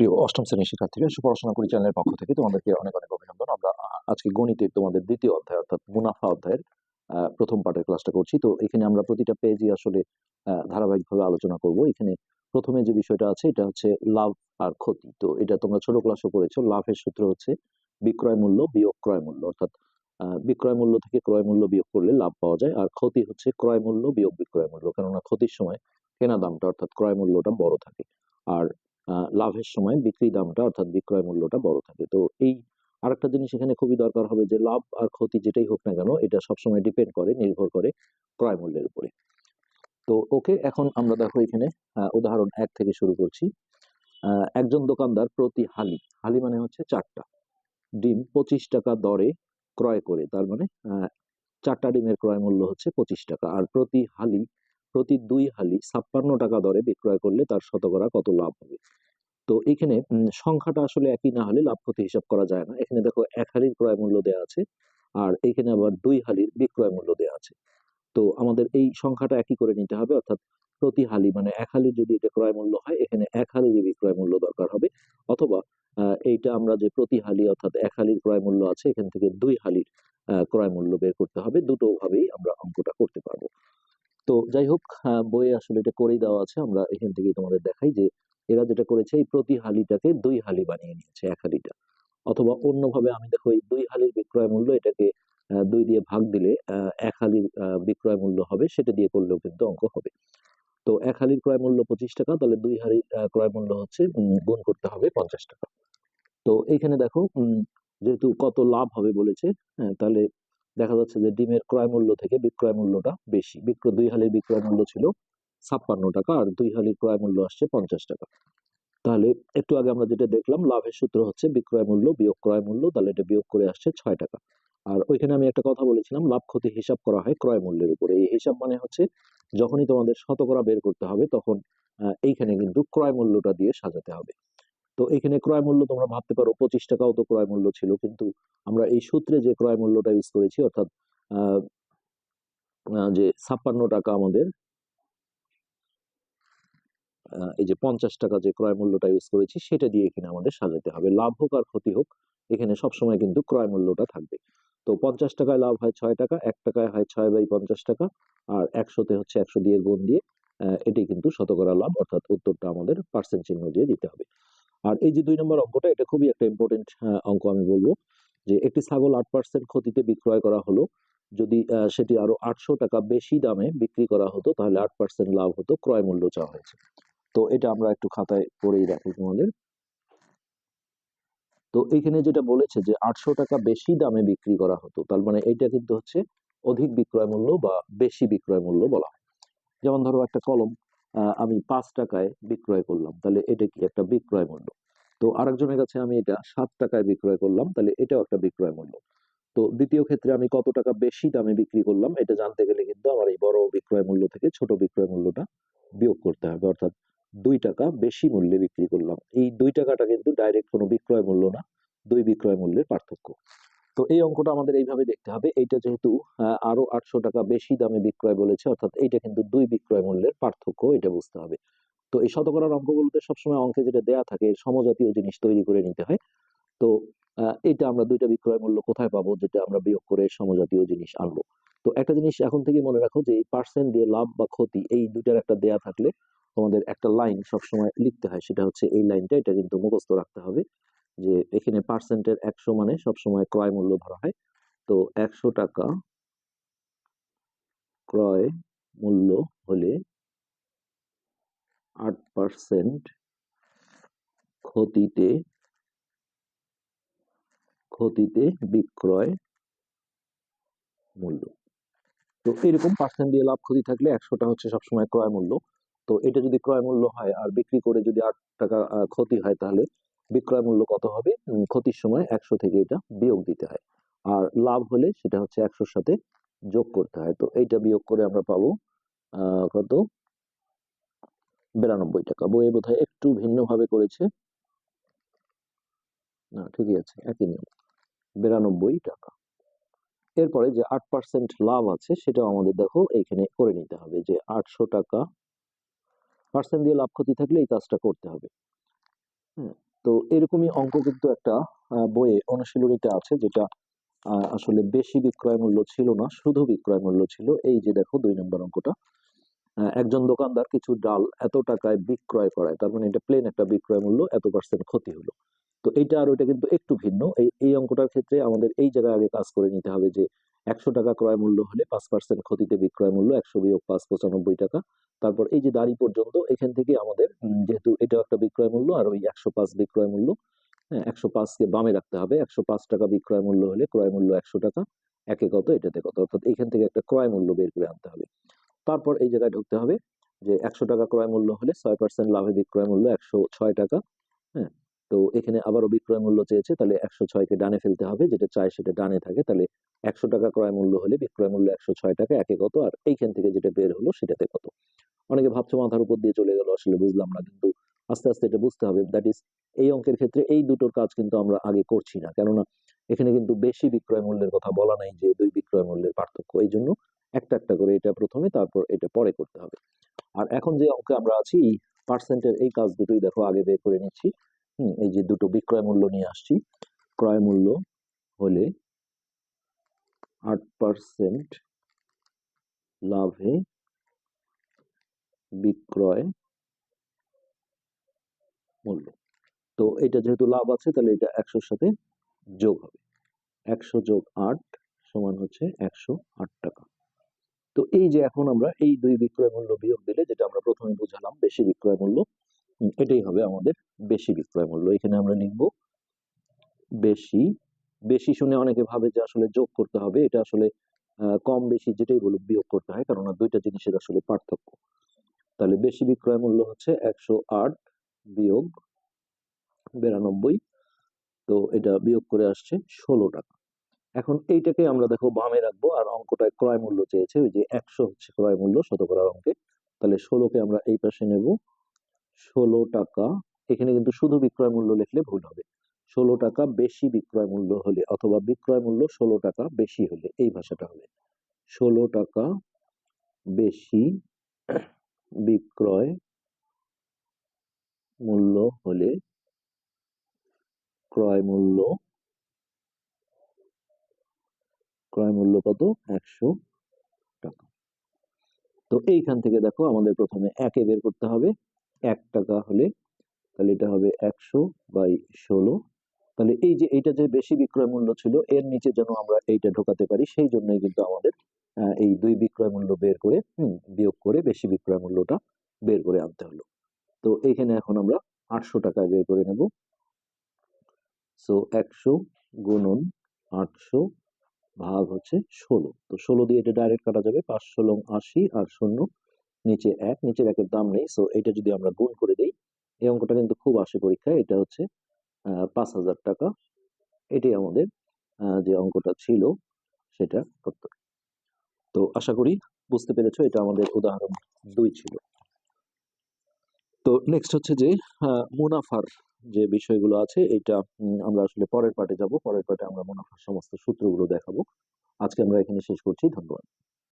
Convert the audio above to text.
প্রিয় অষ্টম শ্রেণির শিক্ষার্থীরা, সুপড়াশোনা করি চ্যানেলের পক্ষ থেকে তোমাদেরকে অনেক অনেক অভিনন্দন। আমরা আজকে গণিতের তোমাদের দ্বিতীয় অধ্যায়, অর্থাৎ মুনাফা অধ্যায়ের প্রথম পাঠের ক্লাসটা করছি। তো এখানে আমরা প্রতিটা পেজই আসলে ধারাবাহিকভাবে আলোচনা করব। এখানে প্রথমে যে বিষয়টা আছে, এটা হচ্ছে লাভ আর ক্ষতি। তো এটা তোমরা ছোট ক্লাসও করেছ। লাভের সূত্র হচ্ছে বিক্রয় মূল্য, বিয়োগ ক্রয় মূল্য। অর্থাৎ বিক্রয় মূল্য থেকে ক্রয় মূল্য বিয়োগ করলে লাভ পাওয়া যায়। আর ক্ষতি হচ্ছে ক্রয় মূল্য, বিয়োগ বিক্রয় মূল্য। কেননা ক্ষতির সময় কেনা দামটা, অর্থাৎ ক্রয় মূল্যটা বড় থাকে। আর লাভের সময় বিক্রি দামটা অর্থাৎ বিক্রয় মূল্যটা বড় থাকে। তো এই আরেকটা জিনিস এখানে খুবই দরকার হবে যে, লাভ আর ক্ষতি যেটাই হোক না কেন, এটা সবসময় ডিপেন্ড করে, নির্ভর করে ক্রয় মূল্যের উপরে। তো ওকে, এখন আমরা দেখো এখানে উদাহরণ এক থেকে শুরু করছি। একজন দোকানদার প্রতি হালি হালি মানে হচ্ছে চারটা। ডিম পঁচিশ টাকা দরে ক্রয় করে, তার মানে চারটা ডিমের ক্রয় মূল্য হচ্ছে পঁচিশ টাকা। আর প্রতি হালি প্রতি দুই হালি ছাপ্পান্ন টাকা দরে বিক্রয় করলে তার শতকরা কত লাভ হবে? তো এখানে সংখ্যাটা আসলে একই না হলে লাভ ক্ষতি হিসাব করা যায় না। এখানে দেখো এক হালির ক্রয় মূল্য দেওয়া আছে আর এখানে আবার দুই হালির বিক্রয় মূল্য দেওয়া আছে। তো আমাদের এই সংখ্যাটা একই করে নিতে হবে, অর্থাৎ প্রতি হালি মানে এক হালির যদি এটা ক্রয় মূল্য হয়, এখানে এক হালির বিক্রয় মূল্য দরকার হবে। অথবা এইটা আমরা যে প্রতি হালি, অর্থাৎ এক হালির ক্রয় মূল্য আছে, এখান থেকে দুই হালির ক্রয় মূল্য বের করতে হবে। দুটো ভাবেই আমরা অঙ্কটা করতে পারব। তো যাই হোক আহ, বইয়ে আসলে এটা করেই দেওয়া আছে। আমরা এখান থেকেই তোমাদের দেখাই যে এরা যেটা করেছে এই প্রতি হালিটাকে দুই হালি বানিয়ে নিয়েছে এক হালিটা। অথবা অন্যভাবে আমি দেখো এই দুই হালির বিক্রয় মূল্য এটাকে দুই দিয়ে ভাগ দিলে এক হালির বিক্রয় মূল্য হবে সেটা দিয়ে করলেও কিন্তু অঙ্ক হবে। তো এক হালির ক্রয় মূল্য পঁচিশ টাকা তাহলে দুই হালির ক্রয় মূল্য হচ্ছে গুণ করতে হবে পঞ্চাশ টাকা। তো এইখানে দেখো যেহেতু কত লাভ হবে বলেছে হ্যাঁ তাহলে দেখা যাচ্ছে যে ডিমের ক্রয় মূল্য থেকে বিক্রয় মূল্যটা বেশি। বিক্রয় দুই হালির বিক্রয় মূল্য ছিল ছাপ্পান্ন টাকা আর দুই হালির ক্রয় মূল্য আসছে পঞ্চাশ টাকা। তাহলে একটু আগে আমরা যেটা দেখলাম, লাভের সূত্র হচ্ছে বিক্রয় মূল্য, বিয়োগ ক্রয় মূল্য, তাহলে এটা বিয়োগ করে আসছে ছয় টাকা। আর ওইখানে আমি একটা কথা বলেছিলাম, লাভ, ক্ষতি হিসাব করা হয় ক্রয় মূল্যের উপরে। এই হিসাব মানে হচ্ছে যখনই তোমাদের শতকরা বের করতে হবে, তখন এইখানে কিন্তু ক্রয় মূল্যটা দিয়ে সাজাতে হবে। তো এখানে ক্রয় মূল্য তোমরা ভাবতে পারো, পঁচিশ টাকাও তো ক্রয় মূল্য ছিল, কিন্তু আমরা এই সূত্রে যে ক্রয় মূল্যটা ইউজ করেছি, অর্থাৎ যে ছাপ্পান্ন টাকা আমাদের এই যে পঞ্চাশ টাকা যে ক্রয় মূল্যটা ইউজ করেছি, সেটা দিয়ে এখানে আমাদের সাজাতে হবে। লাভ হোক আর ক্ষতি হোক, এখানে সবসময় কিন্তু ক্রয় মূল্যটা থাকবে। তো পঞ্চাশ টাকায় লাভ হয় ছয় টাকা, এক টাকায় হয় ছয় বাই পঞ্চাশ টাকা, আর একশোতে হচ্ছে একশো দিয়ে গুণ দিয়ে এটাই কিন্তু শতকরা লাভ, অর্থাৎ উত্তরটা আমাদের পার্সেন্ট চিহ্ন দিয়ে দিতে হবে। আর এই যে দুই নম্বর অঙ্কটা, এটা খুবই একটা ইম্পর্টেন্ট অঙ্ক আমি বলব। যে একটি ছাগল আট পার্সেন্ট ক্ষতিতে বিক্রয় করা হলো, যদি সেটি আরও আটশো টাকা বেশি দামে বিক্রি করা হতো, তাহলে আট পার্সেন্ট লাভ হতো, ক্রয় মূল্য চাওয়া হয়েছে। তো এটা আমরা একটু খাতায় পড়েই রাখি তোমাদের। তো এখানে যেটা বলেছে যে আটশো টাকা বেশি দামে বিক্রি করা হতো, তার মানে এটা কিন্তু হচ্ছে অধিক বিক্রয় মূল্য বা বেশি বিক্রয় মূল্য বলা হয়। যেমন ধরো একটা কলম আমি পাঁচ টাকায় বিক্রয় করলাম। তাহলে এটা কি একটা বিক্রয় মূল্য? তো আরেকজনের কাছে আমি এটা সাত টাকায় বিক্রয় করলাম, তাহলে এটাও একটা বিক্রয় মূল্য। তো দ্বিতীয় ক্ষেত্রে আমি কত টাকা বেশি দামে বিক্রি করলাম, এটা জানতে গেলে কিন্তু আমার এই বড় বিক্রয় মূল্য থেকে ছোট বিক্রয় মূল্যটা বিয়োগ করতে হবে। অর্থাৎ দুই টাকা বেশি মূল্যে বিক্রি করলাম। এই দুই টাকাটা কিন্তু ডাইরেক্ট কোনো বিক্রয় মূল্য না, দুই বিক্রয় মূল্যের পার্থক্য। তো এই অঙ্কটা আমাদের এইভাবে দেখতে হবে। এইটা যেহেতু আরও আটশো টাকা বেশি দামে বিক্রয় বলেছে, অর্থাৎ এইটা কিন্তু দুই বিক্রয় মূল্যের পার্থক্য, এটা বুঝতে হবে। তো এই শতকরার অঙ্কগুলোতে সবসময় অঙ্কে যেটা দেয়া থাকে, সমজাতীয় জিনিস তৈরি করে নিতে হয়। তো এটা আমরা দুইটা বিক্রয় মূল্য কোথায় পাবো, যেটা আমরা বিয়োগ করে সমজাতীয় জিনিস আনব। তো একটা জিনিস এখন থেকে মনে রাখো যে পার্সেন্ট দিয়ে লাভ বা ক্ষতি, এই দুটার একটা দেয়া থাকলে তোমাদের একটা লাইন সবসময় লিখতে হয়, সেটা হচ্ছে এই লাইনটা, এটা কিন্তু মুখস্থ রাখতে হবে। যে এখানে পার্সেন্টের একশো মানে সবসময় ক্রয় মূল্য ধরা হয়। তো একশো টাকা ক্রয় মূল্য হলে আট পার্সেন্ট ক্ষতিতে ক্ষতিতে বিক্রয় মূল্য। তো এরকম পার্সেন্ট দিয়ে লাভ ক্ষতি থাকলে একশোটা হচ্ছে সবসময় ক্রয় মূল্য। তো এটা যদি ক্রয় মূল্য হয় আর বিক্রি করে যদি আট টাকা ক্ষতি হয় তাহলে বিক্রয় মূল্য কত হবে? ক্ষতির সময় একশো থেকে এটা বিয়োগ দিতে হয়। আর লাভ হলে সেটা হচ্ছে একশোর সাথে যোগ করতে হয়। তো এইটা বিয়োগ করে আমরা পাবো কত? বিরানব্বই টাকা। বইয়ে বোধহয় একটু ভিন্নভাবে করেছে। না, ঠিকই আছে, একই নিয়ম। বিরানব্বই টাকা। এরপরে যে আট পার্সেন্ট লাভ আছে, সেটাও আমাদের দেখো, এইখানে করে নিতে হবে যে আটশো টাকা। পার্সেন্ট দিয়ে লাভ ক্ষতি থাকলে এই কাজটা করতে হবে। হ্যাঁ এরকমই অঙ্ক কিন্তু একটা বইয়ে অনুশীলনীতে আছে যেটা আসলে বেশি বিক্রয় মূল্য ছিল না, শুধু বিক্রয় মূল্য ছিল। এই যে দেখো দুই নম্বর অঙ্কটা। একজন দোকানদার কিছু ডাল এত টাকায় বিক্রয় করায়, তার মানে এটা প্লেন একটা বিক্রয় মূল্য, এত পার্সেন্ট ক্ষতি হলো। তো এইটা আর ওইটা কিন্তু একটু ভিন্ন। এই এই অঙ্কটার ক্ষেত্রে আমাদের এই জায়গায় আগে কাজ করে নিতে হবে যে একশো টাকা ক্রয় মূল্য হলে পাঁচ পার্সেন্ট ক্ষতিতে বিক্রয় মূল্য একশো বিয়োগ পাঁচ, পঁচানব্বই টাকা। তারপর এই যে দাড়ি পর্যন্ত, এখান থেকে আমাদের যেহেতু এটা একটা বিক্রয় মূল্য, আর ওই একশো পাঁচ বিক্রয় মূল্য হ্যাঁ একশো পাঁচকে বামে রাখতে হবে। একশো পাঁচ টাকা বিক্রয় মূল্য হলে ক্রয় মূল্য একশো টাকা, একে কত, এটাতে কত। অর্থাৎ এখান থেকে একটা ক্রয় মূল্য বের করে আনতে হবে। তারপর এই জায়গায় ঢুকতে হবে যে একশো টাকা ক্রয় মূল্য হলে ছয় পার্সেন্ট লাভে বিক্রয় মূল্য একশো ছয় টাকা হ্যাঁ তো এখানে আবারও বিক্রয় মূল্য চেয়েছে, তাহলে একশো ছয়কে ডানে ফেলতে হবে, যেটা চায় সেটা ডানে থাকে, তাহলে একশো টাকা ক্রয় মূল্য হলে বিক্রয় মূল্য একশো ছয় টাকা, একে কত, আর এইখান থেকে যেটা বের হলো সেটাতে কত। অনেকে ভাবছ মাথার উপর দিয়ে চলে গেল, আসলে বুঝলাম না, কিন্তু আস্তে আস্তে এটা বুঝতে হবে দ্যাট ইজ এই অঙ্কের ক্ষেত্রে এই দুটোর কাজ কিন্তু আমরা আগে করছি না, কেননা এখানে কিন্তু বেশি বিক্রয় মূল্যের কথা বলা নাই যে দুই বিক্রয় মূল্যের পার্থক্য, এই জন্য একটা একটা করে এটা প্রথমে, তারপর এটা পরে করতে হবে। আর এখন যে অঙ্কে আমরা আছি পার্সেন্টের এই কাজ দুটোই দেখো, আগে বের করে নিচ্ছি। এই যে দুটো বিক্রয় মূল্য নিয়ে আসছি। ক্রয় মূল্য হলে আট পার্সেন্ট লাভে বিক্রয় মূল্য। তো এটা যেহেতু লাভ আছে, তাহলে এটা একশোর সাথে যোগ হবে। একশো যোগ আট সমান হচ্ছে একশো আট টাকা। তো এই যে এখন আমরা এই দুই বিক্রয় মূল্য বিয়োগ দিলে, যেটা আমরা প্রথমে বুঝালাম, বেশি বিক্রয় মূল্য এটাই হবে আমাদের বেশি বিক্রয় মূল্য। এখানে আমরা লিখব বেশি। বেশি শুনে অনেকে ভাবে যে আসলে যোগ করতে হবে। এটা আসলে কম বেশি যেটাই বলুক বিয়োগ করতে হয় কারণ দুইটা জিনিসের আসলে পার্থক্য। তাহলে বেশি বিক্রয় মূল্য হচ্ছে একশো আট বিয়োগ বিরানব্বই। তো এটা বিয়োগ করে আসছে ষোলো টাকা। এখন এইটাকে আমরা দেখো বামে রাখব আর অঙ্কটায় ক্রয় মূল্য চেয়েছে, ওই যে একশো হচ্ছে ক্রয় মূল্য শতকরা অঙ্কে। তাহলে ষোলোকে আমরা এই পাশে নেব। ষোলো টাকা, এখানে কিন্তু শুধু বিক্রয় মূল্য লিখলে ভুল হবে। ষোলো টাকা বেশি বিক্রয় মূল্য হলে অথবা বিক্রয় মূল্য ষোলো টাকা বেশি হলে, এই ভাষাটা হবে। ষোলো টাকা বেশি বিক্রয় মূল্য হলে, ক্রয় মূল্য ক্রয় মূল্য কত? একশো টাকা। তো এইখান থেকে দেখো আমাদের প্রথমে একে বের করতে হবে। এক টাকা হলে তাহলে এটা হবে একশো বাই ষোলো। তাহলে এই যে এইটা যে বেশি বিক্রয় মূল্য ছিল, এর নিচে যেন আমরা এইটা ঢোকাতে পারি, সেই জন্যই কিন্তু আমাদের এই দুই বিক্রয় মূল্য বের করে বিয়োগ করে বেশি বিক্রয় মূল্যটা বের করে আনতে হলো। তো এখানে এখন আমরা আটশো টাকায় বের করে নেব। সো একশো গুণন আটশো ভাগ হচ্ছে ষোলো। তো ষোলো দিয়ে এটা ডাইরেক্ট কাটা যাবে, পাঁচশো ষোলো আশি আর শূন্য নিচে এক নিচের একের দাম নেই। সো এটা যদি আমরা গুণ করে দিই, এই অঙ্কটা কিন্তু খুব আসে পরীক্ষায়, এটা হচ্ছে পাঁচ হাজার টাকা। এটাই আমাদের যে অঙ্কটা ছিল, সেটা উত্তর তো, আশা করি বুঝতে পেরেছ, এটা আমাদের উদাহরণ দুই ছিল। তো নেক্সট হচ্ছে যে মুনাফার যে বিষয়গুলো আছে, এটা আমরা আসলে পরের পার্টে যাব। পরের পার্টে আমরা মুনাফার সমস্ত সূত্রগুলো দেখাবো। আজকে আমরা এখানে শেষ করছি। ধন্যবাদ।